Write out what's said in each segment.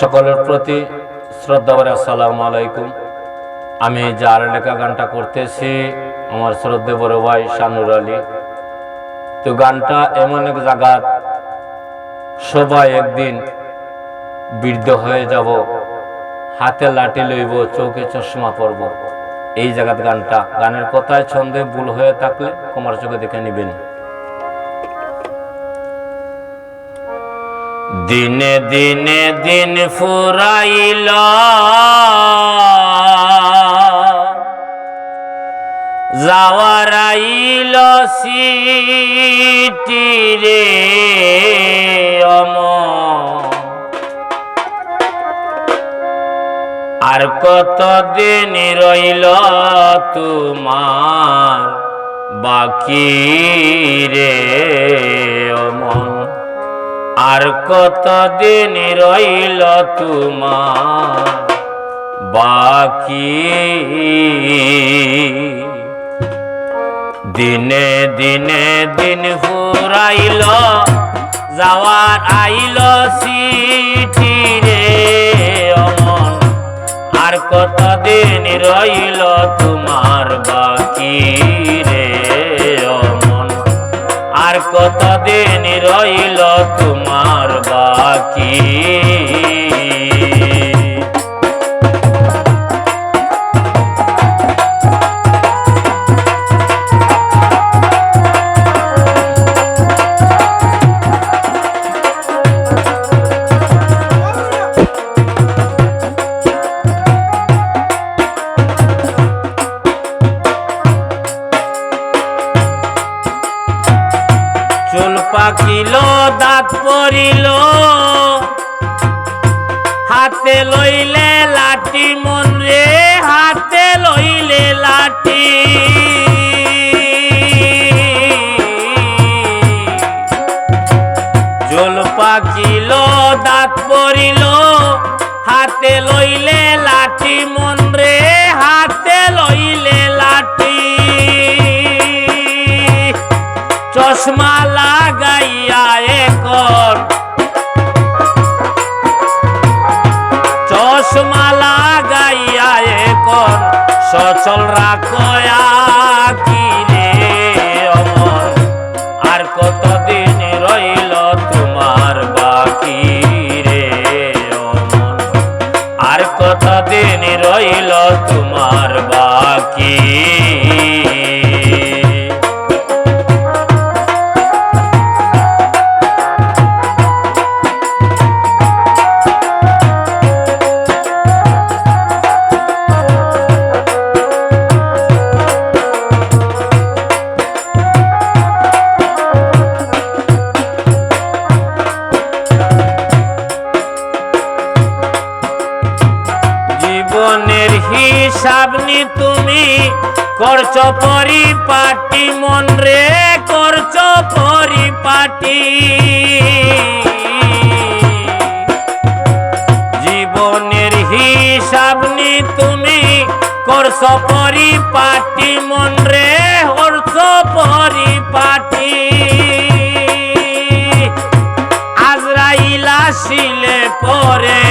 সকলের প্রতি শ্রদ্ধা করে আসসালামু আলাইকুম। আমি যার লেখা গানটা করতেছি, আমার শ্রদ্ধে বড় ভাই শানুর আলী। তো গানটা এমন এক জায়গা সবাই একদিন বৃদ্ধ হয়ে যাব, হাতে লাঠি লইব, চোখে চশমা পরব। এই জায়গাত গানটা, গানের কথায় ছন্দে ভুল হয়ে থাকলে কুমার চোখে দেখে নিবেন। দিনে দিনে দিন ফুরাইল। যাওয়ার সিটি রে অম আর কত দিন রইল তোমার বাকি রে আর কতদিন রইল তোমার বাকি? দিনে দিনে দিন ফুরাইল, যাওয়ার আইল সিটি রে অমন আর কতদিন রইল তোমার বাকি আর কতদিন রইল তোমার বাকি? পাকিল দাঁত পড়িল হাতে লইলে লাঠি মন রে হাতে লইলে লাঠি। চুল পাকিল, দাঁত পড়িল হাতে লইলে লাঠি মন রে হাতে লইলে লাঠি। চশমা এখন চশমা লাগাইয়া এখন সচল রাখয়া কি রে অমর। আর কতদিন রইল তোমার বাকি রে অমর। আর কতদিন রইল তোমার জীবনের হিসাব নি তুমি। করছ পরিপাটি, মন রে করছ পরিপাটি। জীবনের হিসাব নি তুমি, করছ পরিপাটি, মন রে করছ পরিপাটি। আজরাইল আসিলে পরে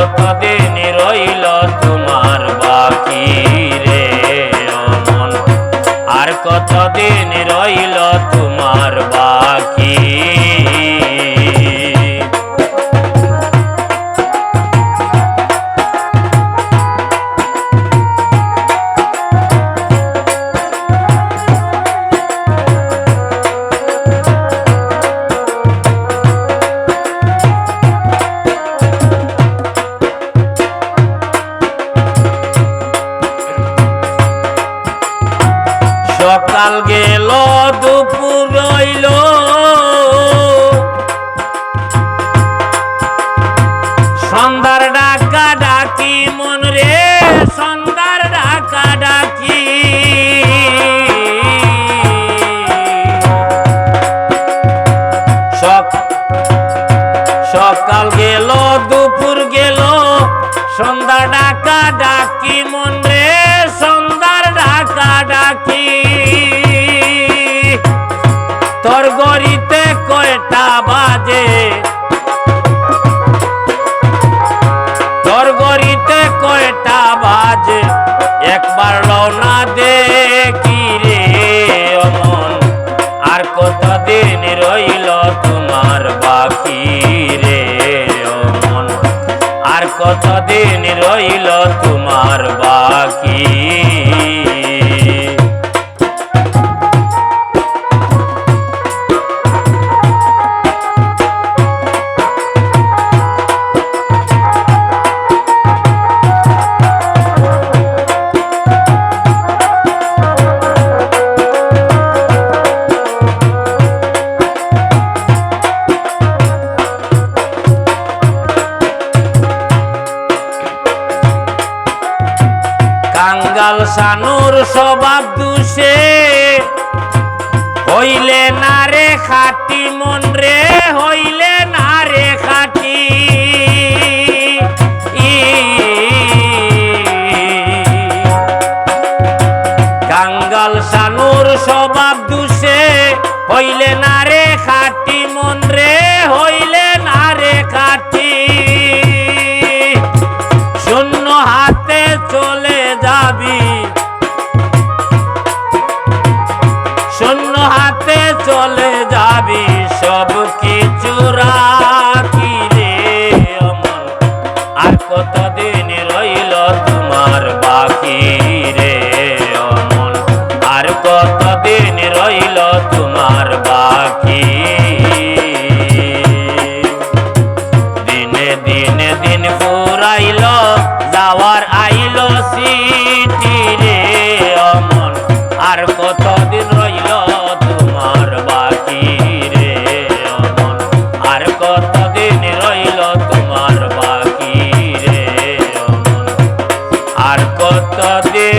কতদিন রইল তোমার বাকি রে অমন? আর কতদিন রইল সকাল গেল, দুপুর রইল। সন্ধ্যার ডাকা ডাকি মন রে, সন্ধ্যার ডাকা ডাকি। সক- সকাল গেল, দুপুর কতদিন রইল তোমার বাকি রে অমন আর কতদিন রইল তোমার বাকি কাঙ্গাল সানুর স্বভাব দুষে। হইলে না রে খাটি, মন রে হইলে না রে খাটি। কাঙ্গাল সানুর স্বভাব দুষে। হইলে না রে খাটি, মন রে হইলে সব কিছু রে আর কত দিন